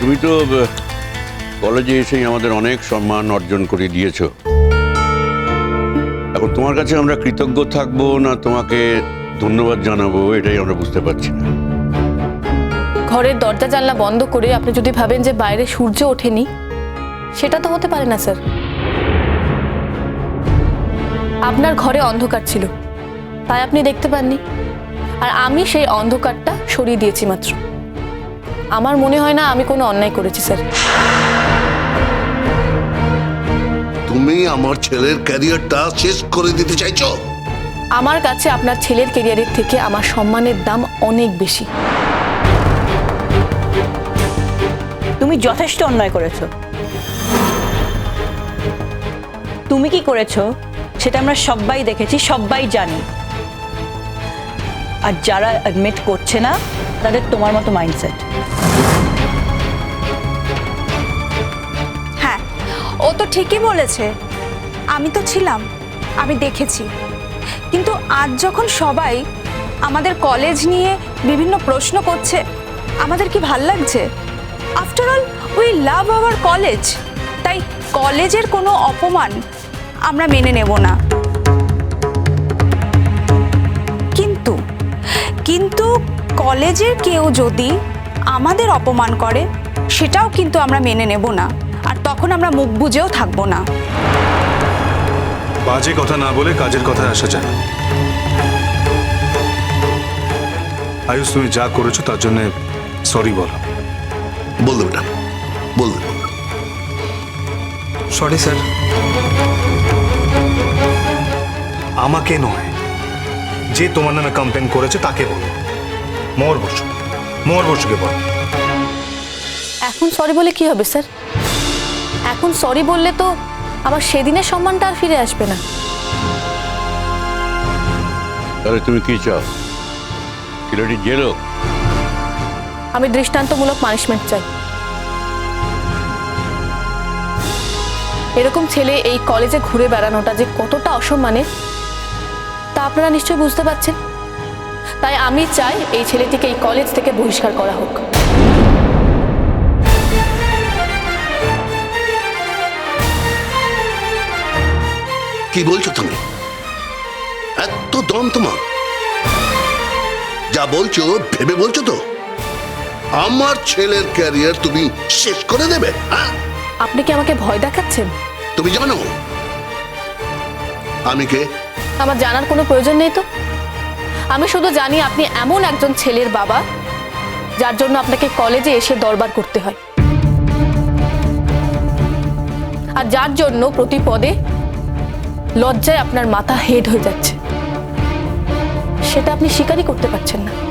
তুমি তো কলেজে এসেই আমাদের অনেক সম্মান অর্জন করে দিয়েছ। এখন তোমার কাছে আমরা কৃতজ্ঞ থাকব না তোমাকে ধন্যবাদ জানাব, এটাই আমরা বুঝতে পারছি না। ঘরের দরজা জানলা বন্ধ করে আপনি যদি ভাবেন যে বাইরে সূর্য ওঠেনি, সেটা তো হতে পারে না, স্যার। আপনার ঘরে অন্ধকার ছিল, তাই আপনি দেখতে পাননি। আর আমি সেই অন্ধকারটা সরিয়ে দিয়েছি মাত্র। আমার মনে হয় না আমি কোনো অন্যায় করেছি স্যার। তুমি আমার ছেলের ক্যারিয়ারটা শেষ করে দিতে চাইছো? আমার কাছে আপনার ছেলের কেরিয়ারের থেকে আমার সম্মানের দাম অনেক বেশি। তুমি যথেষ্ট অন্যায় করেছ। তুমি কি করেছ সেটা আমরা সবাই দেখেছি সবাই জানি। আর যারা অ্যাডমিট করছে না তাদের তোমার মতো মাইন্ডসেট হ্যাঁ ও তো ঠিকই বলেছে। আমি তো ছিলাম, আমি দেখেছি। কিন্তু আজ যখন সবাই আমাদের কলেজ নিয়ে বিভিন্ন প্রশ্ন করছে, আমাদের কি ভালো লাগছে? After all we love our college তাই কলেজের কোনো অপমান আমরা মেনে নেব না। কলেজের কেউ যদি আমাদের অপমান করে সেটাও কিন্তু আমরা মেনে নেব না। আর তখন আমরা মুখ বুজেও থাকব না। বাজে কথা না বলে কাজের কথা আসা যায় আয়ুষ তুমি যা করেছ তার জন্য সরি বলো। বলবে না। বলবে সরি স্যার আমাকে নয় যে তোমার নামে কমপ্লেন করেছে তাকে বলো। মোর বসু মোর বসুকে বলো। এখন সরি বলে কি হবে স্যার এখন সরি বললে তো আমার সেদিনের সম্মানটা আর ফিরে আসবে না। তাহলে তুমি কি চাও? ছেলেটি জেল? আমি দৃষ্টান্তমূলক পানিশমেন্ট চাই। এরকম ছেলে এই কলেজে ঘুরে বেড়ানোটা যে কতটা অসম্মানের তা আপনারা নিশ্চয়ই বুঝতে পারছেন। তাই আমি চাই এই ছেলেটিকে এই কলেজ থেকে বহিষ্কার করা হোক। কি বলছো তুমি? এত দম তোমার। যা বলছো ভেবে বলছো তো? আমার ছেলের ক্যারিয়ার তুমি শেষ করে দেবে হ্যাঁ? আপনি কি আমাকে ভয় দেখাচ্ছেন? তুমি জানো আমি কে? আমার জানার কোনো প্রয়োজন নেই তো? আমি শুধু জানি আপনি এমন একজন ছেলের বাবা, যার জন্য আপনাকে কলেজে এসে দরবার করতে হয়। আর যার জন্য প্রতি পদে লজ্জায় আপনার মাথা হেড হয়ে যাচ্ছে। সেটা আপনি স্বীকারই করতে পারছেন না।